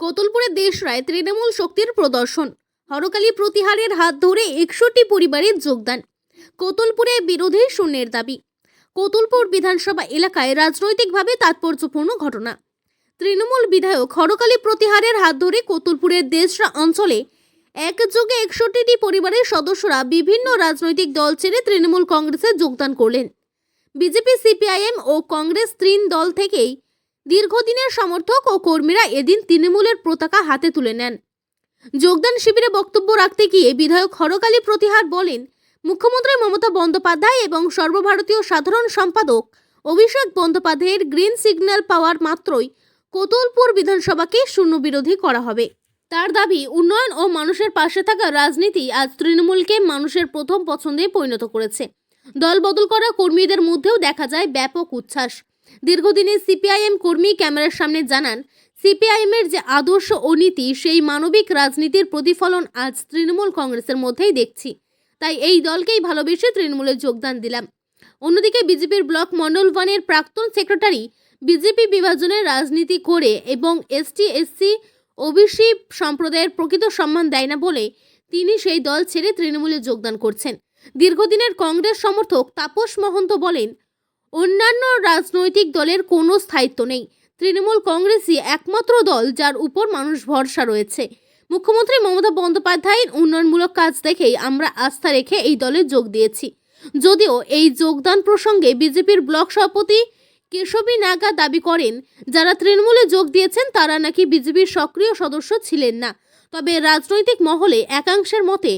কোতুলপুরের দেশরায় তৃণমূল শক্তির প্রদর্শন। হরকালী প্রতিহারের হাত ধরে একষট্টি পরিবারের যোগদান। কোতুলপুরে বিরোধী শূন্যের দাবি। কোতুলপুর বিধানসভা এলাকায় রাজনৈতিকভাবে তাৎপর্যপূর্ণ ঘটনা। তৃণমূল বিধায়ক হরকালী প্রতিহারের হাত ধরে কোতুলপুরের দেশরা অঞ্চলে একযোগে একষট্টিটি পরিবারের সদস্যরা বিভিন্ন রাজনৈতিক দল ছেড়ে তৃণমূল কংগ্রেসে যোগদান করলেন। বিজেপি, সিপিআইএম ও কংগ্রেস ত্রিন দল থেকেই দীর্ঘদিনের সমর্থক ও কর্মীরা এদিন তৃণমূলের পতাকা হাতে তুলে নেন। যোগদান শিবিরে বক্তব্য রাখতে গিয়ে বিধায়ক হরকালী প্রতিহার বলেন, মুখ্যমন্ত্রী মমতা বন্দ্যোপাধ্যায় এবং সর্বভারতীয় সাধারণ সম্পাদক অভিষেক বন্দ্যোপাধ্যায়ের গ্রিন সিগন্যাল পাওয়ার মাত্রই কোতুলপুর বিধানসভাকে শূন্য বিরোধী করা হবে। তার দাবি, উন্নয়ন ও মানুষের পাশে থাকা রাজনীতি আজ তৃণমূলকে মানুষের প্রথম পছন্দে পরিণত করেছে। দল বদল করা কর্মীদের মধ্যেও দেখা যায় ব্যাপক উচ্ছ্বাস। দীর্ঘদিনের সিপিআইএম কর্মী ক্যামেরার সামনে জানান, সিপিআইএমের যে আদর্শ ও নীতি, সেই মানবিক রাজনীতির প্রতিফলন আজ তৃণমূল কংগ্রেসের মধ্যেই দেখছি। তাই এই দলকেই ভালোবেসে তৃণমূলে যোগদান দিলাম। অন্যদিকে বিজেপির ব্লক মন্ডল ওয়ানের প্রাক্তন সেক্রেটারি বিজেপি বিভাজনের রাজনীতি করে এবং এসটি, এসসি, ওবিসি সম্প্রদায়ের প্রকৃত সম্মান দেয় না বলে তিনি সেই দল ছেড়ে তৃণমূলে যোগদান করছেন। দীর্ঘদিনের কংগ্রেস সমর্থক তাপস মহন্ত বলেন অন্যান্য রাজনৈতিক দলের কোনো স্থায়িত্ব নেই। তৃণমূল কংগ্রেসই একমাত্র দল যার উপর মানুষ ভরসা রয়েছে। মুখ্যমন্ত্রী মমতা বন্দ্যোপাধ্যায়ের উন্নয়নমূলক কাজ দেখেই আমরা আস্থা রেখে এই দলে যোগ দিয়েছি। যদিও এই যোগদান প্রসঙ্গে বিজেপির ব্লক সভাপতি কেশবী নাগা দাবি করেন, যারা তৃণমূলে যোগ দিয়েছেন তারা নাকি বিজেপির সক্রিয় সদস্য ছিলেন না। তবে রাজনৈতিক মহলে একাংশের মতে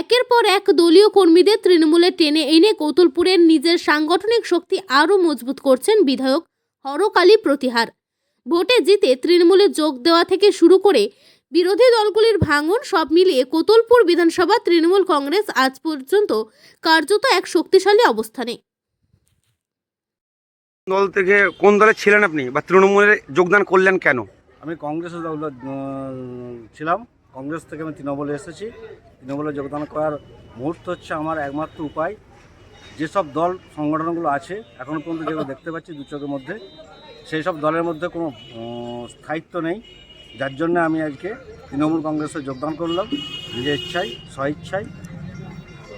একের পর এক দলীয় কর্মীদের তৃণমূলে টেনে এনে কৌতুলপুরের নিজের সাংগঠনিক শক্তি আরও মজবুত করছেন বিধায়ক হরকালী প্রতিহার। ভোটে জিতে তৃণমূলে যোগ দেওয়া থেকে শুরু করে বিরোধী দলগুলির ভাঙন সব মিলিয়ে কোতুলপুর বিধানসভা তৃণমূল কংগ্রেস আজ পর্যন্ত কার্যত এক শক্তিশালী অবস্থানে। দল থেকে কোন দলে ছিলেন আপনি বা তৃণমূলে যোগদান করলেন কেন? আমি কংগ্রেসে দল ছিলাম। কংগ্রেস থেকে আমি তৃণমূলে এসেছি। তৃণমূলে যোগদান করার মুহূর্ত হচ্ছে আমার একমাত্র উপায়। যেসব দল সংগঠনগুলো আছে এখনও পর্যন্ত যেগুলো দেখতে পাচ্ছি দু চোখের মধ্যে সেই সব দলের মধ্যে কোনো স্থায়িত্ব নেই। যার জন্য আমি আজকে তৃণমূল কংগ্রেসে যোগদান করলাম। নিজের ইচ্ছায় স্বইচ্ছায়।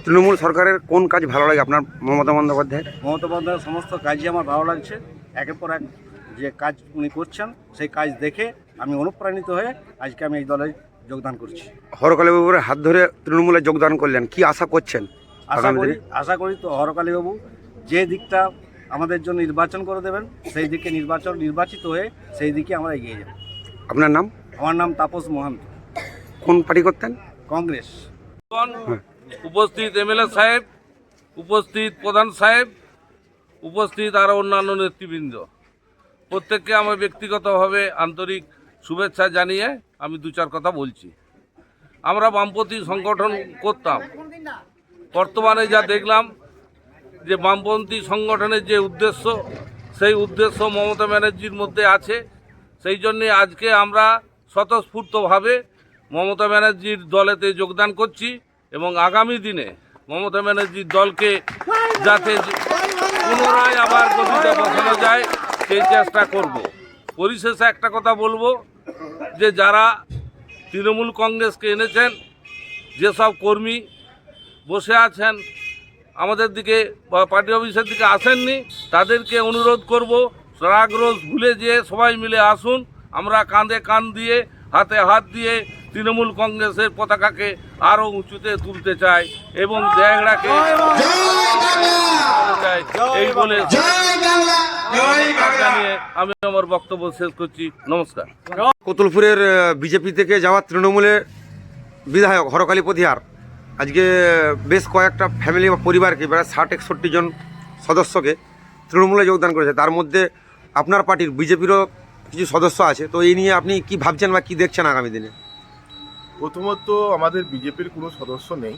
তৃণমূল সরকারের কোন কাজ ভালো লাগে আপনার মমতা বন্দ্যোপাধ্যায়ের? মমতা বন্দ্যোপাধ্যায়ের সমস্ত কাজই আমার ভালো লাগছে। একের পর এক যে কাজ উনি করছেন সেই কাজ দেখে আমি অনুপ্রাণিত হয়ে আজকে আমি এই দলে যোগদান করছি। হরকালী বাবুর হাত ধরে তৃণমূলে যোগদান করলেন কি আশা করছেন আশা করি? আশা করি তো হরকালীবাবু যে দিকটা আমাদের জন্য নির্বাচন করে দেবেন সেই দিকে নির্বাচন নির্বাচিত হয়ে সেই দিকে আমরা এগিয়ে যাব। আপনার নাম? আমার নাম তাপস মহান্ত। কোন পার্টি করতেন? কংগ্রেস। উপস্থিত এমএলএ সাহেব উপস্থিত প্রধান সাহেব উপস্থিত আরও অন্যান্য নেতৃবৃন্দ। প্রত্যেককে আমার ব্যক্তিগতভাবে আন্তরিক শুভেচ্ছা জানিয়ে আমি দু চার কথা বলছি। আমরা বামপন্থী সংগঠন করতাম। বর্তমানে যা দেখলাম যে বামপন্থী সংগঠনের যে উদ্দেশ্য, সেই উদ্দেশ্য মমতা ব্যানার্জির মধ্যে আছে। সেই জন্যে আজকে আমরা স্বতঃস্ফূর্তভাবে মমতা ব্যানার্জির দলেতে যোগদান করছি এবং আগামী দিনে মমতা ব্যানার্জির দলকে যাতে পুনরায় আবার গতিতে বসানো যায়, সেই চেষ্টা করব। পরিশেষে একটা কথা বলব যে যারা তৃণমূল কংগ্রেসকে এনেছেন যেসব কর্মী বসে আছেন আমাদের দিকে বা পার্টি অফিসের দিকে আসেননি তাদেরকে অনুরোধ করব রাগ রোজ ভুলে যেয়ে সবাই মিলে আসুন আমরা কাঁধে কান দিয়ে হাতে হাত দিয়ে তৃণমূল কংগ্রেসের পতাকাকে আরও উঁচুতে তুলতে চাই এবং জায়গাকে চাই। এই বলে। আমি আমার বক্তব্য শেষ করছি। নমস্কার। কোতুলপুরের বিজেপি থেকে যাওয়া তৃণমূলের বিধায়ক হরকালী প্রতিহার। আজকে বেশ কয়েকটা ফ্যামিলি বা পরিবারকে প্রায় ষাট একষট্টি জন সদস্যকে তৃণমূলে যোগদান করেছে। তার মধ্যে আপনার পার্টির বিজেপিরও কিছু সদস্য আছে। তো এই নিয়ে আপনি কি ভাবছেন বা কি দেখছেন আগামী দিনে? প্রথমত আমাদের বিজেপির কোনো সদস্য নেই।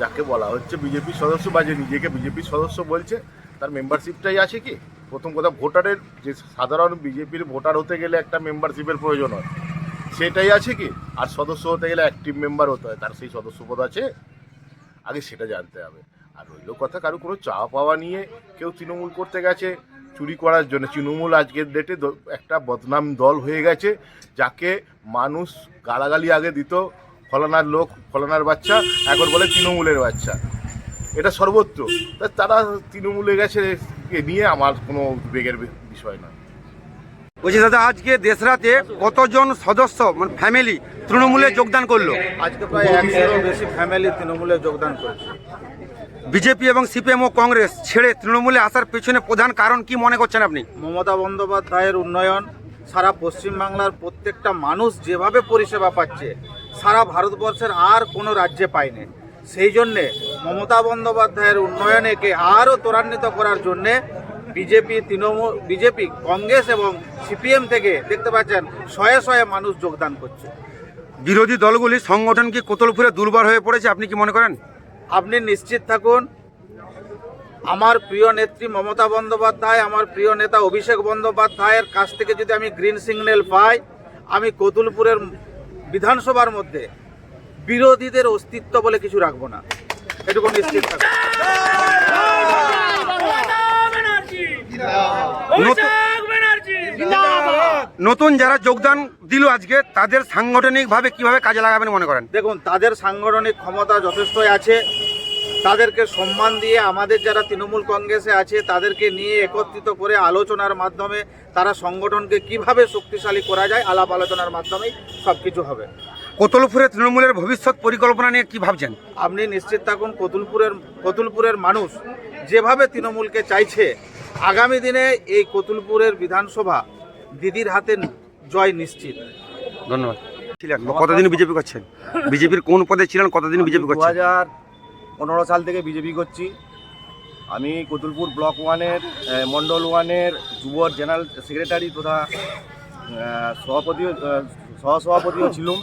যাকে বলা হচ্ছে বিজেপির সদস্য বা যে নিজেকে বিজেপির সদস্য বলছে তার মেম্বারশিপটাই আছে কি? প্রথম কথা, ভোটারের যে সাধারণ বিজেপির ভোটার হতে গেলে একটা মেম্বারশিপের প্রয়োজন হয়। সেটাই আছে কি? আর সদস্য হতে গেলে অ্যাক্টিভ মেম্বার হতে হয়, তার সেই সদস্যপদ আছে। আগে সেটা জানতে হবে। আর রইল কথা, কারও কোনো চাওয়া পাওয়া নিয়ে কেউ তৃণমূল করতে গেছে, চুরি করার জন্য। তৃণমূল আজকের ডেটে একটা বদনাম দল হয়ে গেছে, যাকে মানুষ গালাগালি আগে দিত, ফলানার লোক, ফলানার বাচ্চা, এখন বলে তৃণমূলের বাচ্চা। এটা সর্বত্র। তারা তৃণমূলে গেছে এ নিয়ে আমার কোনো উদ্বেগের বিষয় নয়। বলছি দাদা আজকে দেশরাতে কতজন সদস্য মানে ফ্যামিলি তৃণমূলে যোগদান করল? আজকে প্রায় একশোরও বেশি ফ্যামিলি তৃণমূলে যোগদান করেছে। বিজেপি এবং সিপিএম ও কংগ্রেস ছেড়ে তৃণমূলে আসার পেছনে প্রধান কারণ কি মনে করছেন আপনি? মমতা বন্দ্যোপাধ্যায়ের উন্নয়ন সারা পশ্চিমবাংলার প্রত্যেকটা মানুষ যেভাবে পরিষেবা পাচ্ছে সারা ভারতবর্ষের আর কোনো রাজ্যে পায়নি। সেই জন্যে মমতা বন্দ্যোপাধ্যায়ের উন্নয়নেকে আরও ত্বরান্বিত করার জন্যে বিজেপি তৃণমূল বিজেপি কংগ্রেস এবং সিপিএম থেকে দেখতে পাচ্ছেন শয়ে শয়ে মানুষ যোগদান করছে। বিরোধী দলগুলি সংগঠন কি কোতলপুরে দুর্বল হয়ে পড়েছে আপনি কি মনে করেন? আপনি নিশ্চিত থাকুন আমার প্রিয় নেত্রী মমতা বন্দ্যোপাধ্যায় আমার প্রিয় নেতা অভিষেক বন্দ্যোপাধ্যায়ের কাছ থেকে যদি আমি গ্রিন সিগন্যাল পাই আমি কতুলপুরের বিধানসভার মধ্যে বিরোধীদের অস্তিত্ব বলে কিছু রাখব না। এটুকু নিশ্চিত নতুন- নতুন যারা যোগদান দিল আজকে তাদের সাংগঠনিকভাবে কীভাবে কাজে লাগাবেন মনে করেন? দেখুন তাদের সাংগঠনিক ক্ষমতা যথেষ্টই আছে। তাদেরকে সম্মান দিয়ে আমাদের যারা তৃণমূল কংগ্রেসে আছে তাদেরকে নিয়ে একত্রিত করে আলোচনার মাধ্যমে তারা সংগঠনকে কীভাবে শক্তিশালী করা যায় আলাপ আলোচনার মাধ্যমেই সব কিছু হবে। কোতলপুরে তৃণমূলের ভবিষ্যৎ পরিকল্পনা নিয়ে কি ভাবছেন? আপনি নিশ্চিত থাকুন কতুলপুরের কতুলপুরের মানুষ যেভাবে তৃণমূলকে চাইছে আগামী দিনে এই কতুলপুরের বিধানসভা দিদির হাতে জয় নিশ্চিত। ধন্যবাদ। ছিলেন কতদিন বিজেপি করছেন? বিজেপির কোন পদে ছিলেন কতদিন বিজেপি দু হাজার পনেরো সাল থেকে বিজেপি করছি। আমি কতুলপুর ব্লক ওয়ানের মন্ডল ওয়ানের যুব জেনারেল সেক্রেটারি তথা সভাপতিও সহসভাপতিও ছিলাম।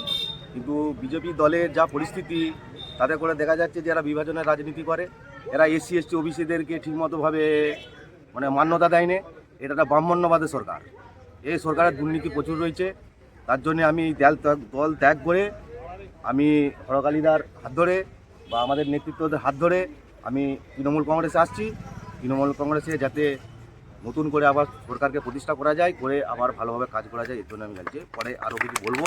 কিন্তু বিজেপি দলের যা পরিস্থিতি, তাতে করে দেখা যাচ্ছে যে এরা বিভাজনের রাজনীতি করে। এরা এসসি, এসটি, ওবিসিদেরকে ঠিকমতোভাবে মানে মান্যতা দেয়নি। এটা একটা ব্রাহ্মণ্যবাদের সরকার। এই সরকারের দুর্নীতি প্রচুর রয়েছে। তার জন্য আমি দল ত্যাগ- দল ত্যাগ করে আমি হরকালিদার হাত ধরে বা আমাদের নেতৃত্বদের হাত ধরে আমি তৃণমূল কংগ্রেসে আসছি। তৃণমূল কংগ্রেসে যাতে নতুন করে আবার সরকারকে প্রতিষ্ঠা করা যায়, করে আবার ভালোভাবে কাজ করা যায়, এর জন্য আমি জানছি। পরে আরও কিছু বলব।